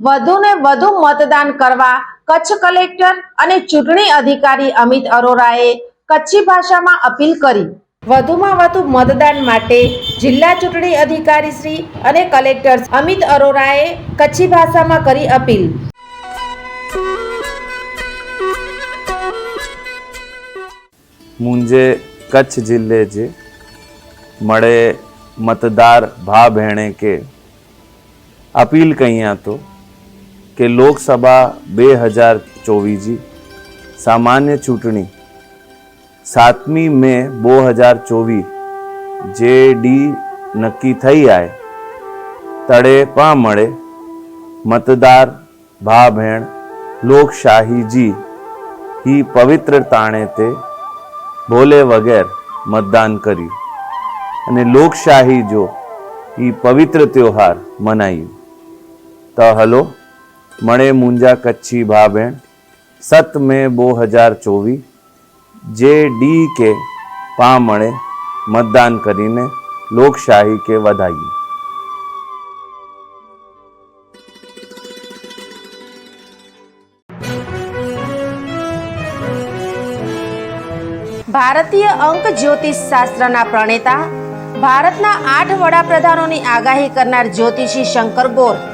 વધુને વધુ મતદાન કરવા કચ્છ કલેક્ટર અને ચૂંટણી અધિકારી અમિત અરોરાએ કચ્છી ભાષામાં અપીલ કરી. વધુમાં વધુ મતદાન માટે જિલ્લા ચૂંટણી અધિકારી શ્રી અને કલેક્ટર અમિત અરોરાએ કચ્છી ભાષામાં કરી અપીલ. મુંજે કચ્છ જિલ્લે જે મળે મતદાર ભા ભેણે કે. અપીલ કહીયા તો કે લોકસભા બે હજાર ચોવીસજી સામાન્ય ચૂંટણી સાતમી મે બે હજાર ચોવીસ જે ડી નક્કી થઈ આય, તળે પા મળે? મતદાર ભા ભેણ લોકશાહીજી હી પવિત્ર તાણે તે ભોલે વગેર મતદાન કર્યું. અને લોકશાહી જો એ પવિત્ર ત્યોહાર મનાયું. તો હલો? મળે મુંજા કચ્છી ભા બેન સત મે બો હજાર ચોવીસ જે ડી કે પા મળે મતદાન કરીને લોકશાહી કે વધાયું ભારતીય અંક જ્યોતિષ શાસ્ત્રના પ્રણેતા, ભારતના આઠ વડાપ્રધાનોની આગાહી કરનાર જ્યોતિષી શંકર ગોર